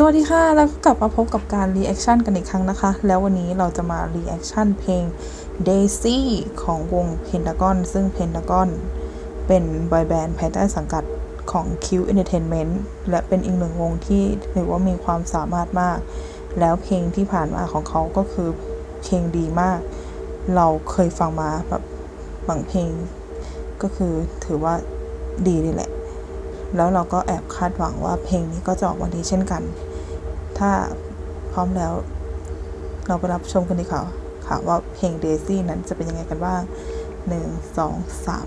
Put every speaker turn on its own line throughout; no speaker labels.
สวัสดีค่ะ แล้วก็กลับมาพบกับการรีแอคชั่นกันอีกครั้งนะคะ แล้ววันนี้เราจะมารีแอคชั่นเพลง Daisy ของวง Pentagon ซึ่ง Pentagon เป็นบอยแบนด์ภายใต้สังกัดของ Q Entertainment และเป็นอีกหนึ่งวงที่ถือว่ามีความสามารถมาก แล้วเพลงที่ผ่านมาของเขาก็คือเพลงดีมาก เราเคยฟังมาแบบบางเพลง ก็คือถือว่าดีเลยแหละแล้วเราก็แอบคาดหวังว่าเพลงนี้ก็จะออกมาดีเช่นกัน ถ้าพร้อมแล้ว เราไปรับชมกันดีกว่าค่ะว่าเพลงเดซี่นั้นจะเป็นยังไงกันบ้างหนึ่งสองสาม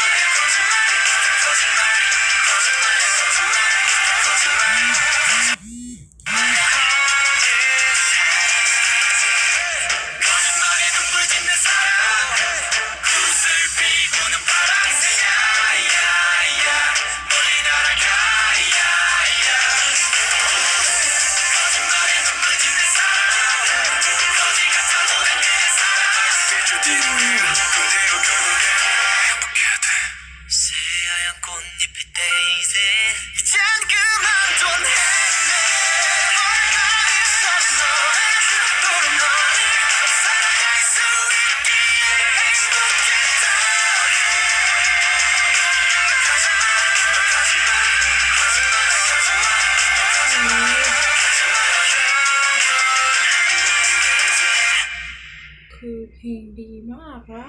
คือเพลงดีมากอะ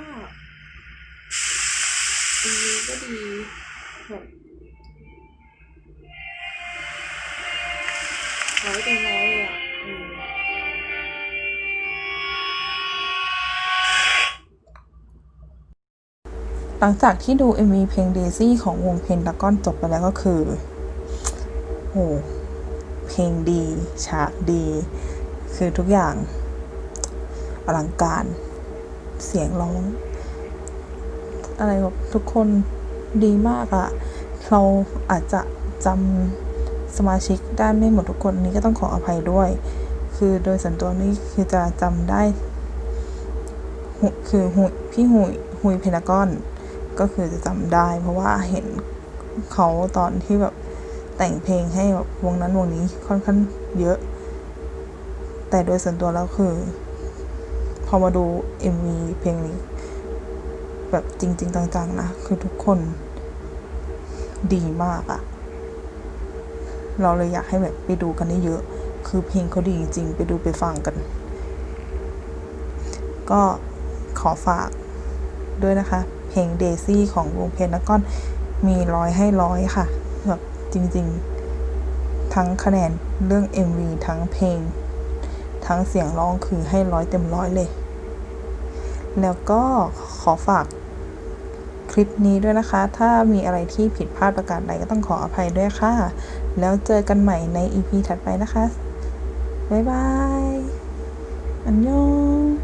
ดีก็ดี ร้อยเต็มร้อยเลยอะหลังจากที่ดู MV เพลง Daisy ของวงเพนตากอนจบไปแล้วก็คือ โห เพลงดี ฉากดี คือทุกอย่างอลังการ เสียงร้อง อะไรแบบทุกคน ดีมากอะเราอาจจะจำสมาชิกได้ไม่หมดทุกคนนี้ก็ต้องขออภัยด้วย คือโดยส่วนตัวนี่คือจะจำได้ คือหุยพี่หุยหุยเพนากอน ก็คือจะจำได้ เพราะว่าเห็นเขาตอนที่แบบแต่งเพลงให้แบบวงนั้นวงนี้ค่อนข้างเยอะ แต่โดยส่วนตัวแล้วคือ พอมาดู MV เพลงนี้ แบบจริง ๆจังๆนะ คือทุกคนดีมากอะเราเลยอยากให้แบบไปดูกันได้เยอะ คือเพลงเขาดีจริง ๆ ไปดูไปฟังกัน ก็ขอฝากด้วยนะคะ เพลง Daisy ของวงเพนนักก้อนมีร้อยให้ร้อยค่ะ แบบจริง ๆ ทั้งคะแนนเรื่อง MV ทั้งเพลง ทั้งเสียงร้องคือให้ร้อยเต็มร้อยเลย แล้วก็ขอฝาก คลิปนี้ด้วยนะคะ ถ้ามีอะไรที่ผิดพลาดประการใดก็ต้องขออภัยด้วยค่ะ แล้วเจอกันใหม่ใน EP ถัดไปนะคะ บ๊ายบาย อันยอง